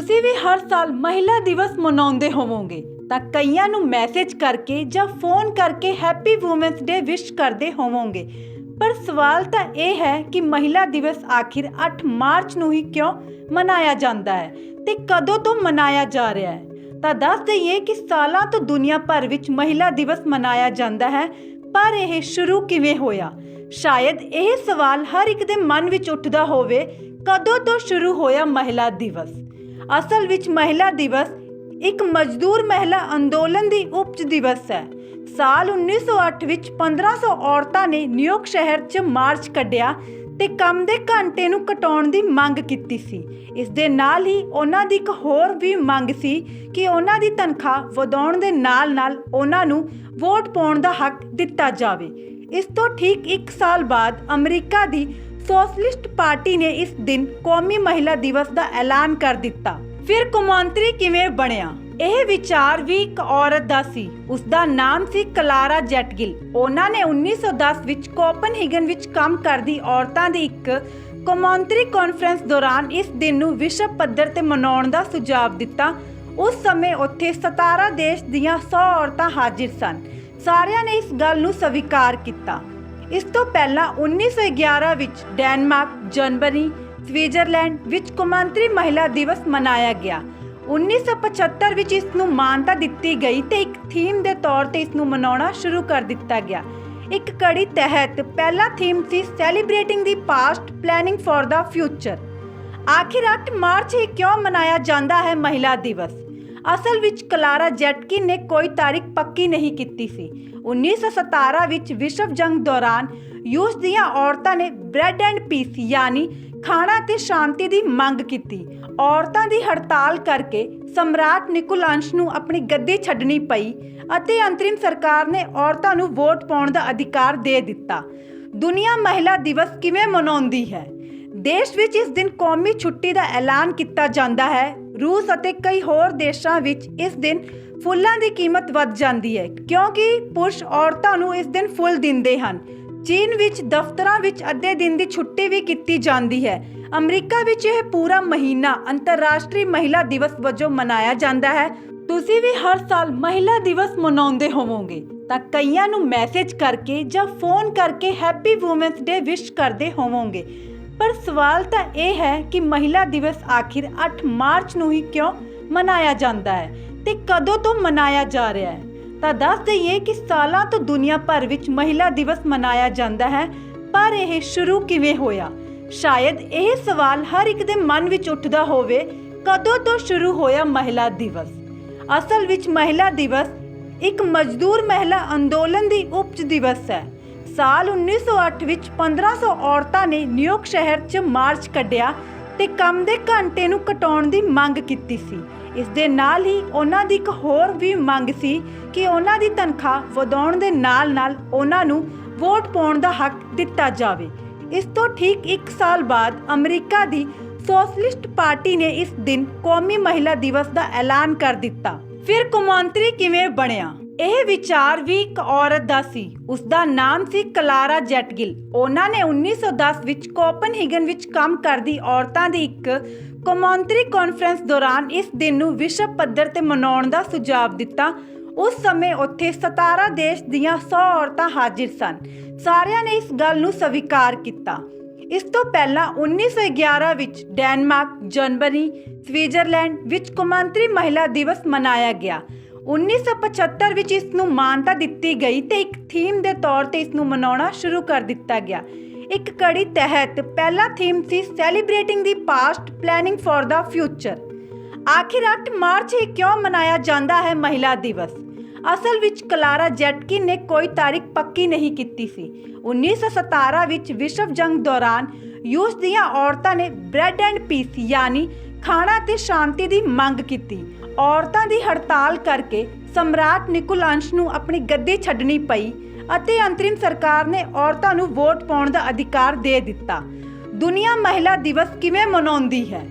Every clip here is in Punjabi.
ਤੁਸੀਂ ਵੀ ਹਰ ਸਾਲ ਮਹਿਲਾ ਦਿਵਸ ਮਨਾਉਂਦੇ ਹੋਵੋਗੇ, ਤਾਂ ਕਈਆਂ ਨੂੰ ਮੈਸੇਜ ਕਰਕੇ ਜਾਂ ਫੋਨ ਕਰਕੇ ਹੈਪੀ ਔਮਨਸ ਡੇ ਵਿਸ਼ ਕਰਦੇ ਹੋਵੋਗੇ। ਪਰ ਸਵਾਲ ਤਾਂ ਇਹ ਹੈ ਕਿ ਮਹਿਲਾ ਦਿਵਸ ਆਖਿਰ 8 ਮਾਰਚ ਨੂੰ ਹੀ ਕਿਉਂ ਮਨਾਇਆ ਜਾਂਦਾ ਹੈ ਤੇ ਕਦੋਂ ਤੋਂ ਮਨਾਇਆ ਜਾ ਰਿਹਾ ਹੈ? ਤਾਂ ਦੱਸ ਦਈਏ ਕਿ ਸਾਲਾਂ ਤੋਂ ਦੁਨੀਆ ਭਰ ਵਿੱਚ ਮਹਿਲਾ ਦਿਵਸ ਮਨਾਇਆ ਜਾਂਦਾ ਹੈ, ਪਰ ਇਹ ਸ਼ੁਰੂ ਕਿਵੇਂ ਹੋਇਆ? ਸ਼ਾਇਦ ਇਹ ਸਵਾਲ ਹਰ ਇੱਕ ਦੇ ਮਨ ਵਿੱਚ ਉੱਠਦਾ ਹੋਵੇ, ਕਦੋਂ ਤੋਂ ਸ਼ੁਰੂ ਹੋਇਆ ਮਹਿਲਾ ਦਿਵਸ? ਅਸਲ ਵਿੱਚ ਮਹਿਲਾ ਦਿਵਸ ਇੱਕ ਮਜ਼ਦੂਰ ਮਹਿਲਾ ਅੰਦੋਲਨ ਦੀ ਉਪਜ ਦਿਵਸ ਹੈ। ਸਾਲ 1908 ਵਿੱਚ 1500 ਔਰਤਾਂ ਨੇ ਨਿਊਯਾਰਕ ਸ਼ਹਿਰ 'ਚ ਮਾਰਚ ਕੱਢਿਆ ਤੇ ਕੰਮ ਦੇ ਘੰਟੇ ਨੂੰ ਘਟਾਉਣ ਦੀ ਮੰਗ ਕੀਤੀ ਸੀ। ਇਸ ਦੇ ਨਾਲ ਹੀ ਉਹਨਾਂ ਦੀ ਇੱਕ ਹੋਰ ਵੀ ਮੰਗ ਸੀ ਕਿ ਉਹਨਾਂ ਦੀ ਤਨਖਾਹ ਵਧਾਉਣ ਦੇ ਨਾਲ-ਨਾਲ ਉਹਨਾਂ ਨੂੰ ਵੋਟ ਪਾਉਣ ਦਾ ਹੱਕ ਦਿੱਤਾ ਜਾਵੇ। ਇਸ ਤੋਂ ਠੀਕ 1 ਸਾਲ ਬਾਅਦ ਅਮਰੀਕਾ ਦੀ ਸੋਸ਼ਲਿਸਟ ਪਾਰਟੀ ਨੇ ਇਸ ਦਿਨ ਕੌਮੀ ਮਹਿਲਾ ਦਿਵਸ ਦਾ ਐਲਾਨ ਕਰ ਦਿੱਤਾ। ਫਿਰ ਕੌਮਾਂਤਰੀ ਕਿਵੇਂ ਬਣਿਆ? ਇਹ ਵਿਚਾਰ ਵੀ ਇੱਕ ਔਰਤ ਦਾ ਸੀ। ਉਸ ਦਾ ਨਾਮ ਸੀ ਕਲਾਰਾ ਜੈਟਗਿਲ। ਉਹਨਾਂ ਨੇ 1910 ਵਿੱਚ ਕੋਪਨਹੈਗਨ ਵਿੱਚ ਕੰਮ ਕਰਦੀ ਔਰਤਾਂ ਦੀ ਇੱਕ ਕੌਮਾਂਤਰੀ ਕਾਨਫਰੰਸ ਦੌਰਾਨ ਇਸ ਦਿਨ ਨੂੰ ਵਿਸ਼ਵ ਪੱਧਰ ਤੇ ਮਨਾਉਣ ਦਾ ਸੁਝਾਅ ਦਿੱਤਾ। ਉਸ ਸਮੇਂ ਉੱਥੇ 17 ਦੇਸ਼ ਦੀਆਂ 100 ਔਰਤਾਂ ਹਾਜ਼ਰ ਸਨ। ਸਾਰਿਆਂ ਨੇ ਇਸ ਗੱਲ ਨੂੰ ਸਵੀਕਾਰ ਕੀਤਾ। ਇਸ ਤੋਂ ਪਹਿਲਾਂ 1911 ਵਿੱਚ ਡੈਨਮਾਰਕ, ਜਰਮਨੀ, ਸਵਿਟਜ਼ਰਲੈਂਡ ਵਿੱਚ ਕੌਮਾਂਤਰੀ ਮਹਿਲਾ ਦਿਵਸ ਮਨਾਇਆ ਗਿਆ। 1975 ਵਿੱਚ ਇਸ ਨੂੰ ਮਾਨਤਾ ਦਿੱਤੀ ਗਈ ਤੇ ਇੱਕ ਥੀਮ ਦੇ ਤੌਰ ਤੇ ਇਸ ਨੂੰ ਮਨਾਉਣਾ ਸ਼ੁਰੂ ਕਰ ਦਿੱਤਾ ਗਿਆ। ਇੱਕ ਕੜੀ ਤਹਿਤ ਪਹਿਲਾ theme C celebrating the past planning for the future. ਆਖਿਰ 8 ਮਾਰਚ ਹੀ ਕਿਉਂ ਮਨਾਇਆ ਜਾਂਦਾ ਹੈ ਮਹਿਲਾ ਦਿਵਸ? ਅਸਲ ਵਿੱਚ ਕਲਾਰਾ ਜੈਟਕਿਨ ਨੇ ਕੋਈ ਤਾਰੀਖ ਪੱਕੀ ਨਹੀਂ ਕੀਤੀ ਸੀ। 1917 ਵਿੱਚ ਵਿਸ਼ਵ ਜੰਗ ਦੌਰਾਨ ਯੂਸ ਦੀਆਂ ਔਰਤਾਂ ਨੇ ਬ੍ਰੈਡ ਐਂਡ ਪੀਸ ਯਾਨੀ ਖਾਣਾ ਤੇ ਸ਼ਾਂਤੀ ਦੀ ਮੰਗ ਕੀਤੀ। ਔਰਤਾਂ ਦੀ ਹੜਤਾਲ ਕਰਕੇ ਸਮਰਾਟ ਨਿਕੋਲਾਂਸ਼ ਨੂੰ ਆਪਣੀ ਗੱਦੀ ਛੱਡਣੀ ਪਈ ਅਤੇ ਅੰਤਰਿਮ ਸਰਕਾਰ ਨੇ ਔਰਤਾਂ ਨੂੰ ਵੋਟ ਪਾਉਣ ਦਾ ਅਧਿਕਾਰ ਦੇ ਦਿੱਤਾ। ਦੁਨੀਆ ਮਹਿਲਾ ਦਿਵਸ ਕਿਵੇਂ ਮਨਾਉਂਦੀ ਹੈ? ਦੇਸ਼ ਵਿੱਚ ਇਸ ਦਿਨ ਕੌਮੀ ਛੁੱਟੀ ਦਾ ਐਲਾਨ ਕੀਤਾ ਜਾਂਦਾ ਹੈ। ਰੂਸ ਅਤੇ ਕਈ ਹੋਰ ਦੇਸ਼ਾਂ ਵਿੱਚ ਇਸ ਦਿਨ ਫੁੱਲਾਂ ਦੀ ਕੀਮਤ ਵੱਧ ਜਾਂਦੀ ਹੈ, ਕਿਉਂਕਿ ਪੁਰਸ਼ ਔਰਤਾਂ ਨੂੰ ਇਸ ਦਿਨ ਫੁੱਲ ਦਿੰਦੇ ਹਨ। ਚੀਨ ਵਿੱਚ ਦਫ਼ਤਰਾਂ ਵਿੱਚ ਅੱਧੇ ਦਿਨ ਦੀ ਛੁੱਟੀ ਵੀ ਕੀਤੀ ਜਾਂਦੀ ਹੈ। ਅਮਰੀਕਾ ਵਿੱਚ ਇਹ ਪੂਰਾ ਮਹੀਨਾ ਅੰਤਰਰਾਸ਼ਟਰੀ ਮਹਿਲਾ ਦਿਵਸ ਵਜੋਂ ਮਨਾਇਆ ਜਾਂਦਾ ਹੈ। ਤੁਸੀਂ ਵੀ ਹਰ ਸਾਲ ਮਹਿਲਾ ਦਿਵਸ ਮਨਾਉਂਦੇ ਹੋਵੋਗੇ, ਤਾਂ ਕਈਆਂ ਨੂੰ ਮੈਸੇਜ ਕਰਕੇ ਜਾਂ ਫੋਨ ਕਰਕੇ ਹੈਪੀ ਔਮਨਸ ਡੇ ਵਿਸ਼ ਕਰਦੇ ਹੋਵੋਗੇ। ਪਰ ਸਵਾਲ ਤਾਂ ਇਹ ਹੈ ਕਿ ਮਹਿਲਾ ਦਿਵਸ ਆਖਿਰ 8 ਮਾਰਚ ਨੂੰ ਹੀ ਕਿਉਂ ਮਨਾਇਆ ਜਾਂਦਾ ਹੈ ਤੇ ਕਦੋਂ ਤੋਂ ਮਨਾਇਆ ਜਾ ਰਿਹਾ ਹੈ? ਤਾਂ ਦੱਸ ਦਈਏ ਕਿ ਸਾਲਾਂ ਤੋਂ ਦੁਨੀਆ ਭਰ ਵਿੱਚ ਮਹਿਲਾ ਦਿਵਸ ਮਨਾਇਆ ਜਾਂਦਾ ਹੈ, ਪਰ ਇਹ ਸ਼ੁਰੂ ਕਿਵੇਂ ਹੋਇਆ? ਸ਼ਾਇਦ ਇਹ ਸਵਾਲ ਹਰ ਇੱਕ ਦੇ ਮਨ ਵਿੱਚ ਉੱਠਦਾ ਹੋਵੇ, ਕਦੋਂ ਤੋਂ ਸ਼ੁਰੂ ਹੋਇਆ ਮਹਿਲਾ ਦਿਵਸ? ਅਸਲ ਵਿੱਚ ਮਹਿਲਾ ਦਿਵਸ ਇੱਕ ਮਜ਼ਦੂਰ ਮਹਿਲਾ ਅੰਦੋਲਨ ਦੀ ਉਪਜ ਦਿਵਸ ਹੈ। ਸਾਲ 1908 ਵਿੱਚ 1500 ਔਰਤਾਂ ਨੇ ਨਿਊਯਾਰਕ ਸ਼ਹਿਰ 'ਚ ਮਾਰਚ ਕੱਢਿਆ ਤੇ ਕੰਮ ਦੇ ਘੰਟੇ ਨੂੰ ਘਟਾਉਣ ਦੀ ਮੰਗ ਕੀਤੀ ਸੀ। ਇਸ ਦੇ ਨਾਲ ਹੀ ਉਹਨਾਂ ਦੀ ਇੱਕ ਹੋਰ ਵੀ ਮੰਗ ਸੀ ਕਿ ਉਹਨਾਂ ਦੀ ਤਨਖਾਹ ਵਧਾਉਣ ਦੇ ਨਾਲ-ਨਾਲ ਉਹਨਾਂ ਨੂੰ ਵੋਟ ਪਾਉਣ ਦਾ ਹੱਕ ਦਿੱਤਾ ਜਾਵੇ। ਇਸ ਤੋਂ ਠੀਕ 1 ਸਾਲ ਬਾਅਦ ਅਮਰੀਕਾ ਦੀ ਸੋਸ਼ਲਿਸਟ ਪਾਰਟੀ ਨੇ ਇਸ ਦਿਨ ਕੌਮੀ ਮਹਿਲਾ ਦਿਵਸ ਦਾ ਐਲਾਨ ਕਰ ਦਿੱਤਾ। ਫਿਰ ਕੌਮਾਂਤਰੀ ਕਿਵੇਂ ਬਣਿਆ? ਇਹ ਵਿਚਾਰ ਵੀ ਇੱਕ ਔਰਤ ਦਾ ਸੀ। ਉਸ ਦਾ ਨਾਮ ਸੀ ਕਲਾਰਾ ਜੈਟਗਿਲ। ਉਹਨਾਂ ਨੇ 1910 ਵਿੱਚ ਕੋਪਨਹੈਗਨ ਵਿੱਚ ਕੰਮ ਕਰਦੀ ਔਰਤਾਂ ਦੀ ਇੱਕ ਕੌਮਾਂਤਰੀ ਕਾਨਫਰੰਸ ਦੌਰਾਨ ਇਸ ਦਿਨ ਨੂੰ ਵਿਸ਼ਵ ਪੱਧਰ ਤੇ ਮਨਾਉਣ ਦਾ ਸੁਝਾਅ ਦਿੱਤਾ। ਉਸ ਸਮੇਂ ਉੱਥੇ 17 ਦੇਸ਼ ਦੀਆਂ 100 ਔਰਤਾਂ ਹਾਜ਼ਰ ਸਨ। ਸਾਰਿਆਂ ਨੇ ਇਸ ਗੱਲ ਨੂੰ ਸਵੀਕਾਰ ਕੀਤਾ। ਇਸ ਤੋਂ ਪਹਿਲਾਂ 1911 ਵਿੱਚ ਡੈਨਮਾਰਕ, ਜਰਮਨੀ, ਸਵਿਟਜ਼ਰਲੈਂਡ ਵਿੱਚ ਕੌਮਾਂਤਰੀ ਮਹਿਲਾ ਦਿਵਸ ਮਨਾਇਆ ਗਿਆ। 1975 ਵਿੱਚ ਇਸ ਨੂੰ ਮਾਨਤਾ ਦਿੱਤੀ ਗਈ ਤੇ ਇੱਕ ਥੀਮ ਦੇ ਤੌਰ ਤੇ ਇਸ ਨੂੰ ਮਨਾਉਣਾ ਸ਼ੁਰੂ ਕਰ ਦਿੱਤਾ ਗਿਆ। ਇੱਕ ਕੜੀ ਤਹਿਤ ਪਹਿਲਾ theme C celebrating the past planning for the future ਆਖਿਰ 8 ਮਾਰਚ ਹੀ ਕਿਉਂ ਮਨਾਇਆ ਜਾਂਦਾ ਹੈ ਮਹਿਲਾ ਦਿਵਸ? ਅਸਲ ਵਿੱਚ ਕਲਾਰਾ ਜੈਟਕਿਨ ਨੇ ਕੋਈ ਤਾਰੀਖ ਪੱਕੀ ਨਹੀਂ ਕੀਤੀ ਸੀ। 1917 ਵਿੱਚ ਵਿਸ਼ਵ ਜੰਗ ਦੌਰਾਨ ਯੂਸ ਦੀਆਂ ਔਰਤਾਂ ਨੇ ਬ੍ਰੈਡ ਐਂਡ ਪੀਸ, ਯਾਨੀ ਖਾਣਾ ਤੇ ਸ਼ਾਂਤੀ ਦੀ ਮੰਗ ਕੀਤੀ। ਔਰਤਾਂ ਦੀ ਹੜਤਾਲ ਕਰਕੇ ਸਮਰਾਟ ਨਿਕੋਲਾਂਸ਼ ਨੂੰ ਆਪਣੀ ਗੱਦੀ ਛੱਡਣੀ ਪਈ ਅਤੇ ਅੰਤਰਿਮ ਸਰਕਾਰ ਨੇ ਔਰਤਾਂ ਨੂੰ ਵੋਟ ਪਾਉਣ ਦਾ ਅਧਿਕਾਰ ਦੇ ਦਿੱਤਾ। ਦੁਨੀਆ ਮਹਿਲਾ ਦਿਵਸ ਕਿਵੇਂ ਮਨਾਉਂਦੀ ਹੈ?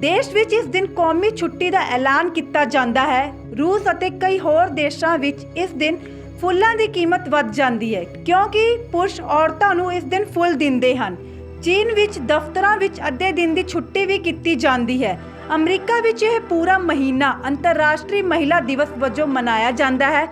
ਦੇਸ਼ ਵਿੱਚ ਇਸ ਦਿਨ ਕੌਮੀ ਛੁੱਟੀ ਦਾ ਐਲਾਨ ਕੀਤਾ ਜਾਂਦਾ ਹੈ। ਰੂਸ ਅਤੇ ਕਈ ਹੋਰ ਦੇਸ਼ਾਂ ਵਿੱਚ ਇਸ ਦਿਨ ਫੁੱਲਾਂ ਦੀ ਕੀਮਤ ਵੱਧ ਜਾਂਦੀ ਹੈ, ਕਿਉਂਕਿ ਪੁਰਸ਼ ਔਰਤਾਂ ਨੂੰ ਇਸ ਦਿਨ ਫੁੱਲ ਦਿੰਦੇ ਹਨ। ਚੀਨ ਵਿੱਚ ਦਫ਼ਤਰਾਂ ਵਿੱਚ ਅੱਧੇ ਦਿਨ ਦੀ ਛੁੱਟੀ ਵੀ ਕੀਤੀ ਜਾਂਦੀ ਹੈ। ਅਮਰੀਕਾ ਵਿੱਚ ਇਹ ਪੂਰਾ ਮਹੀਨਾ ਅੰਤਰਰਾਸ਼ਟਰੀ ਮਹਿਲਾ ਦਿਵਸ ਵਜੋਂ ਮਨਾਇਆ ਜਾਂਦਾ ਹੈ।